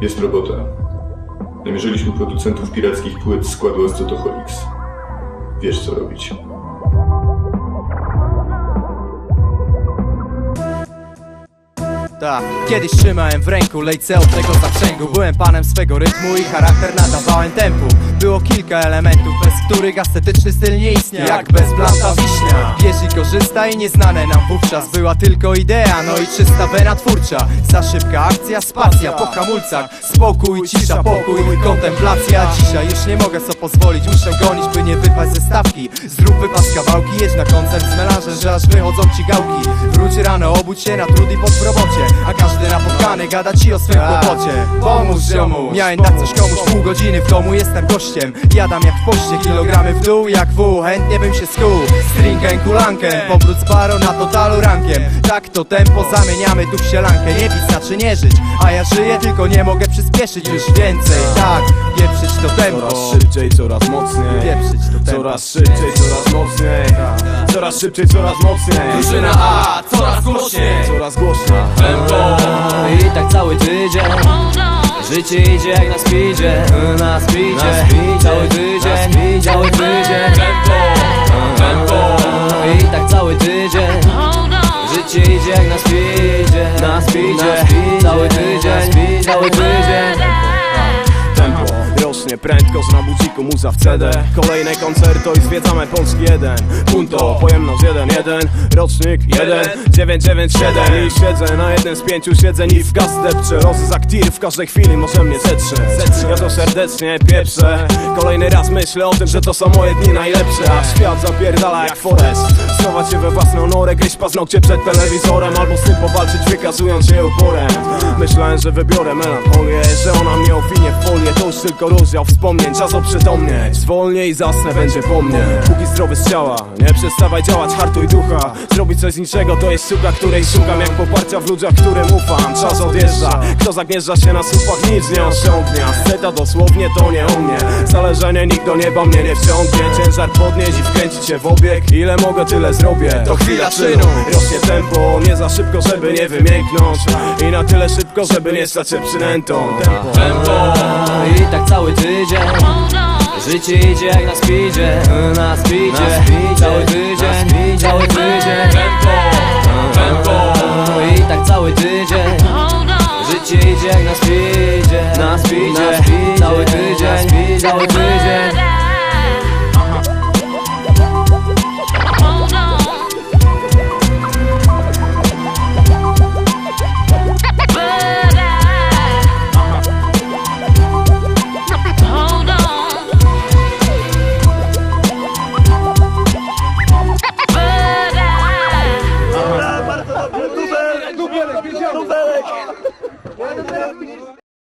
Jest robota. Namierzyliśmy producentów pirackich płyt składu Ascetoholics. Wiesz co robić. Tak, kiedyś trzymałem w ręku lejce od tego zaprzęgu Byłem panem swego rytmu i charakter nadawałem tempu Było kilka elementów, bez których ascetyczny styl nie istniał. Jak bez blanta wiśnia. Wiesz i korzystaj, nieznane nam wówczas Była tylko idea, no i czysta wena twórcza. Za szybka akcja, spacja po hamulcach. Spokój, cisza, pokój, kontemplacja. Dzisiaj już nie mogę sobie pozwolić, muszę gonić, by nie wypaść ze stawki. Zrób wypas kawałki, na koncert z melanżem, że aż wychodzą ci gałki. Wróć rano, obudź się na trud i pod robocie A każdy napotkany gada ci o swym kłopocie. Pomóż ziomu Miałem dać coś komuś pół godziny w domu, jestem gościem. Jadam jak w poście, kilogramy w dół jak w Chętnie bym się skuł. Strinkę, kulankę, powrót z baro na totalu rankiem. Tak to tempo zamieniamy tu w sielankę. Nie pić znaczy nie żyć, a ja żyję tylko nie mogę przyspieszyć już więcej. Tak, pieprzyć to tempo. Coraz szybciej, coraz mocniej. Pieprzyć to tempo. Coraz szybciej, coraz mocniej Coraz szybciej, coraz mocniej. Drużyna A, coraz głośniej. Coraz głośniej. I tak cały tydzień. Życie idzie jak na speedzie. Na speedzie. Cały tydzień. Cały tydzień. I tak cały tydzień. Życie idzie jak na speedzie. Na speedzie. Cały tydzień. Cały tydzień. Tempo rośnie prędko, że na buciku muza w CD Kolejne koncerto i zwiedzamy Polski 1 Punto, pojemność 1-1 Rocznik 1 997 I siedzę na jednym z pięciu siedzeń i w gaz depczę Rozy za ktir w każdej chwili może mnie zetrze. Ja to serdecznie pieprzę. Kolejny raz myślę o tym, że to są moje dni najlepsze. A świat zapierdala jak forest. Schować się we własną norę, gryźć paznokcie przed telewizorem Albo z tym powalczyć wykazując się uporem. Myślałem, że wybiorę melancholię Że ona mnie owinie w folię. To już tylko rozdział wspomnień, czas oprzytomnieć. Zwolnię i zasnę, będzie po mnie. Póki zdrowy z ciała, nie przestawaj działać hartuj ducha. Zrobić coś z niczego to jest sztuka, której szukam. Jak poparcia w ludziach, którym ufam. Czas odjeżdża, kto zagnieżdża się na słupach Nic nie osiągnie, a sceta dosłownie to nie o mnie. Zależenie nikt do nieba mnie nie wciągnie. Ciężar podnieść i wkręcić się w obieg. Ile mogę, tyle zrobię. To chwila czynu, rośnie tempo Nie za szybko, żeby nie wymięknąć I na tyle szybko, żeby nie stać się przynętą. Tempo. I tak cały tydzień. Życie idzie jak na speedzie. Na speedzie. Cały tydzień. Cały tydzień. I tak cały tydzień. Życie idzie jak na speedzie. Na speedzie. Cały tydzień. Cały tydzień